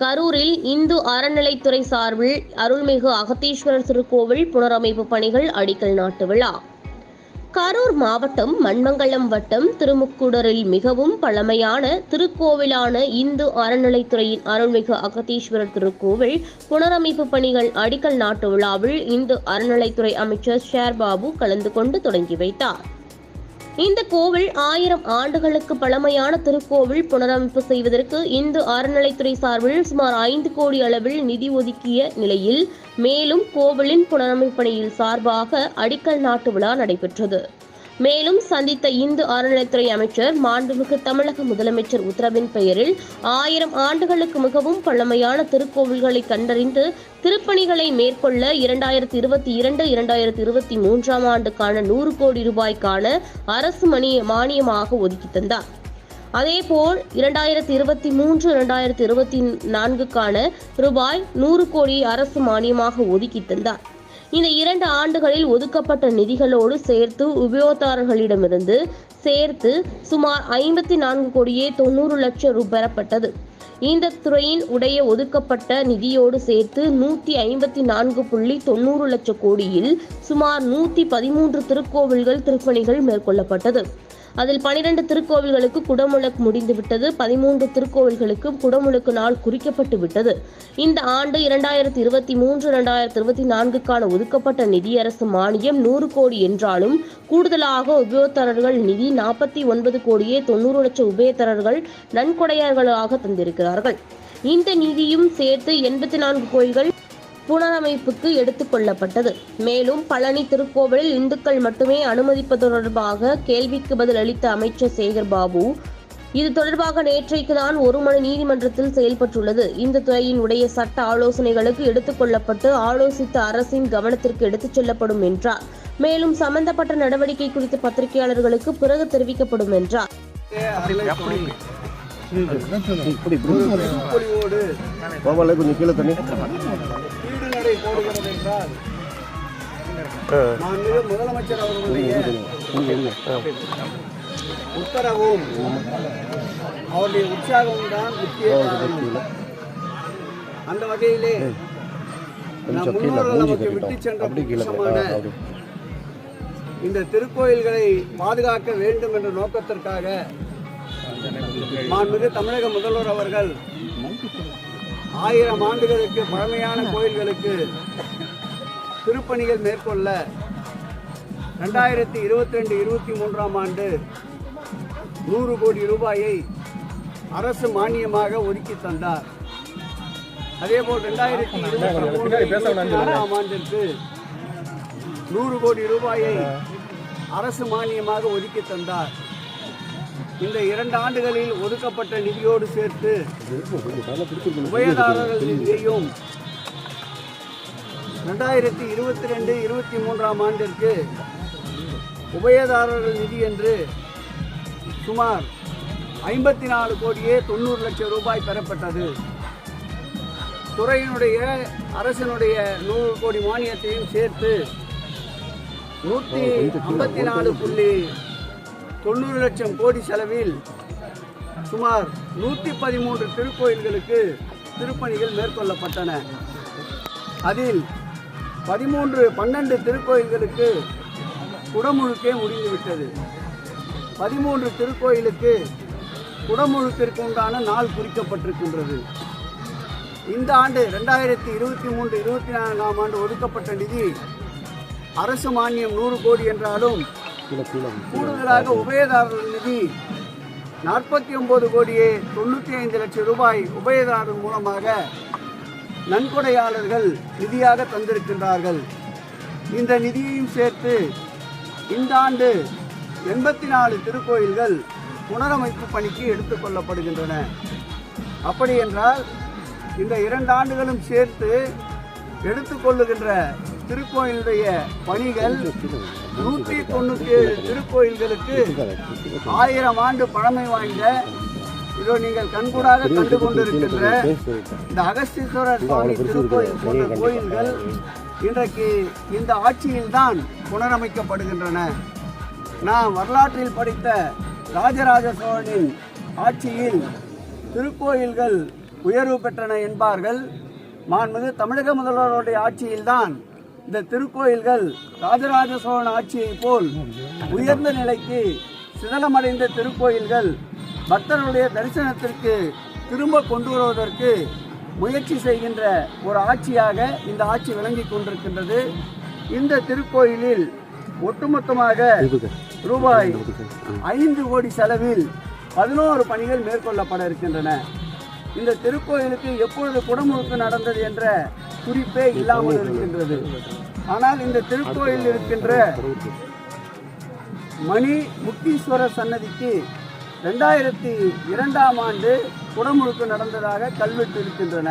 கரூரில் இந்து அறநிலைத்துறை சார்பில் அருள்மிகு அகத்தீஸ்வரர் திருக்கோவில் புனரமைப்பு பணிகள் அடிக்கல் நாட்டு விழா. கரூர் மாவட்டம் மண்மங்கலம் வட்டம் திருமுக்கூடரில் மிகவும் பழமையான திருக்கோவிலான இந்து அறநிலைத்துறையின் அருள்மிகு அகத்தீஸ்வரர் திருக்கோவில் புனரமைப்பு பணிகள் அடிக்கல் நாட்டு விழாவில் இந்து அறநிலைத்துறை அமைச்சர் ஷேர்பாபு கலந்து கொண்டு தொடங்கி வைத்தார். இந்த கோவில் ஆயிரம் ஆண்டுகளுக்கு பழமையான திருக்கோவில் புனரமைப்பு செய்வதற்கு இந்து அறநிலைத்துறை சார்பில் சுமார் ஐந்து கோடி அளவில் நிதி ஒதுக்கிய நிலையில் மேலும் கோவிலின் புனரமைப்பணியில் சார்பாக அடிக்கல் நாட்டு விழா நடைபெற்றது. மேலும் சந்தித்த இந்து அறநிலைத்துறை அமைச்சர் மாண்புமிகு தமிழக முதலமைச்சர் உத்தரவின் பெயரில் ஆயிரம் ஆண்டுகளுக்கு மிகவும் பழமையான திருக்கோவில்களை கண்டறிந்து திருப்பணிகளை மேற்கொள்ள இரண்டாயிரத்தி இருபத்தி இரண்டு இரண்டாயிரத்தி இருபத்தி மூன்றாம் ஆண்டுக்கான நூறு கோடி ரூபாய்க்கான அரசு மணி மானியமாக ஒதுக்கி தந்தார். அதேபோல் இரண்டாயிரத்தி இருபத்தி மூன்று இரண்டாயிரத்தி இருபத்தி நான்குக்கான ரூபாய் நூறு கோடி அரசு மானியமாக ஒதுக்கி தந்தார். இந்த இரண்டு ஆண்டுகளில் ஒதுக்கப்பட்ட நிதிகளோடு சேர்த்து உபயோகதாரர்களிடமிருந்து சேர்த்து சுமார் ஐம்பத்தி நான்கு கோடியே தொண்ணூறு லட்சம் ரூபாய் பெறப்பட்டது. இந்த துறையின் உடைய ஒதுக்கப்பட்ட நிதியோடு சேர்த்து நூற்றி ஐம்பத்தி நான்கு புள்ளி தொண்ணூறு லட்சம் கோடியில் சுமார் நூற்றி பதிமூன்று திருக்கோவில்கள் திருப்பணிகள் மேற்கொள்ளப்பட்டது. அதில் பனிரெண்டு திருக்கோவில்களுக்கு குடமுழக்கு முடிந்துவிட்டது. பதிமூன்று திருக்கோவில்களுக்கு குடமுழுக்கு நாள் குறிக்கப்பட்டு விட்டது. இந்த ஆண்டு இரண்டாயிரத்தி இருபத்தி மூன்று இரண்டாயிரத்தி இருபத்தி நான்குக்கான ஒதுக்கப்பட்ட நிதியரசு மானியம் நூறு கோடி என்றாலும் கூடுதலாக உபயோகத்தரர்கள் நிதி நாற்பத்தி ஒன்பது கோடியே தொண்ணூறு லட்சம் உபயத்தரர்கள் நன்கொடையாளர்களாக தந்திருக்கிறார்கள். இந்த நிதியும் சேர்த்து எண்பத்தி நான்கு கோயில்கள் புனரமைப்புக்கு எடுத்துக்கொள்ளப்பட்டது மேலும் பழனி திருக்கோவிலில் இந்துக்கள் மட்டுமே அனுமதிப்பது தொடர்பாக கேள்விக்கு பதில் அளித்த அமைச்சர் சேகர் பாபு இது தொடர்பாக நேற்றைக்கு தான் ஒரு மணி நீதிமன்றத்தில் செயல்பட்டுள்ளது. இந்த துறையின் உடைய சட்ட ஆலோசனைகளுக்கு எடுத்துக்கொள்ளப்பட்டு ஆலோசித்த அரசின் கவனத்திற்கு எடுத்துச் செல்லப்படும் என்றார். மேலும் சம்பந்தப்பட்ட நடவடிக்கை குறித்து பத்திரிகையாளர்களுக்கு பிறகு தெரிவிக்கப்படும் என்றார். இப்படி பொலிவோடு கோபால கொஞ்சம் கீழே தண்ணி வீடு நடை போடுகிறது என்றால் மாண்புமிகு முதலமைச்சர் அவர்களுடைய உத்தரவும் அவருடைய உற்சாகமும் தான் முக்கிய. அந்த வகையிலே நம் முன்னோர்கள் நமக்கு விட்டு சென்ற இந்த திருக்கோயில்களை பாதுகாக்க வேண்டும் என்ற நோக்கத்திற்காக மாண்புமிகு தமிழக முதல்வர் அவர்கள் ஆயிரம் ஆண்டுகளுக்கு பழமையான கோயில்களுக்கு திருப்பணிகள் மேற்கொள்ள ரெண்டாயிரத்தி இருபத்தி ரெண்டு இருபத்தி மூன்றாம் ஆண்டு நூறு கோடி ரூபாயை அரசு மானியமாக ஒதுக்கி தந்தார். அதேபோல் ரெண்டாயிரத்தி இருபத்தி மூன்று ஆண்டிற்கு நூறு கோடி ரூபாயை அரசு மானியமாக ஒதுக்கி தந்தார். இந்த இரண்டு ஆண்டுகளில் ஒதுக்கப்பட்ட நிதியோடு சேர்த்து உபயதாரர்கள் நிதியையும் ரெண்டாயிரத்தி இருபத்தி ரெண்டு இருபத்தி மூன்றாம் ஆண்டிற்கு உபயதாரர்கள் நிதி என்று சுமார் ஐம்பத்தி நாலு கோடியே தொண்ணூறு லட்சம் ரூபாய் பெறப்பட்டது. துறையினுடைய அரசினுடைய நூறு கோடி மானியத்தையும் சேர்த்து நூற்றி ஐம்பத்தி நாலு புள்ளி தொண்ணூறு லட்சம் கோடி செலவில் சுமார் நூற்றி பதிமூன்று திருக்கோயில்களுக்கு திருப்பணிகள் மேற்கொள்ளப்பட்டன. அதில் பதிமூன்று பன்னெண்டு திருக்கோயில்களுக்கு குடமுழுக்கே முடிந்துவிட்டது. பதிமூன்று திருக்கோயிலுக்கு குடமுழுக்கிற்கு உண்டான நாள் குறிக்கப்பட்டிருக்கின்றது. இந்த ஆண்டு ரெண்டாயிரத்தி இருபத்தி மூன்று இருபத்தி நான்காம் ஆண்டு ஒதுக்கப்பட்ட நிதி அரசு மானியம் நூறு கோடி என்றாலும் கூடுதலாக உபயதாரர் நிதி நாற்பத்தி ஒன்பது கோடியே தொண்ணூற்றி ஐந்து லட்சம் ரூபாய் உபயதாரர் மூலமாக நன்கொடையாளர்கள் நிதியாக தந்திருக்கின்றார்கள். இந்த நிதியையும் சேர்த்து இந்த ஆண்டு எண்பத்தி நாலு திருக்கோயில்கள் புனரமைப்பு பணிக்கு எடுத்துக்கொள்ளப்படுகின்றன அப்படி என்றால் இந்த இரண்டு ஆண்டுகளும் சேர்த்து எடுத்துக்கொள்ளுகின்ற திருக்கோயிலுடைய பணிகள் நூற்றி தொண்ணூற்றி ஏழு திருக்கோயில்களுக்கு ஆயிரம் ஆண்டு பழமை வாய்ந்த இதோ நீங்கள் கண்கூடாக கண்டு கொண்டிருக்கின்ற இந்த அகஸ்தீஸ்வரர் சுவாமி திருக்கோயில் போன்ற கோயில்கள் இன்றைக்கு இந்த ஆட்சியில்தான் புனரமைக்கப்படுகின்றன. நாம் வரலாற்றில் படித்த ராஜராஜ சோழனின் ஆட்சியில் திருக்கோயில்கள் உயர்வு பெற்றன என்பார்கள். மாண்புமிகு தமிழக முதல்வருடைய ஆட்சியில்தான் இந்த திருக்கோயில்கள் ராஜராஜ சோழன் ஆட்சியைப் போல் உயர்ந்த நிலைக்கு சிதலமடைந்த திருக்கோயில்கள் பக்தர்களுடைய தரிசனத்திற்கு திரும்ப கொண்டு வருவதற்கு முயற்சி செய்கின்ற ஒரு ஆட்சியாக இந்த ஆட்சி விளங்கிக் கொண்டிருக்கின்றது. இந்த திருக்கோயிலில் ஒட்டுமொத்தமாக ரூபாய் ஐந்து கோடி செலவில் பதினோரு பணிகள் மேற்கொள்ளப்பட இருக்கின்றன. இந்த திருக்கோயிலுக்கு எப்பொழுது குடமுழுக்கு நடந்தது என்ற குறிப்பே இல்லாமல் இருக்கின்றது. ஆனால் இந்த திருக்கோயில் இருக்கின்ற மணி முக்தீஸ்வரர் சன்னதிக்கு ரெண்டாயிரத்தி இரண்டாம் ஆண்டு குடமுழுக்கு நடந்ததாக கல்வெட்டு இருக்கின்றன.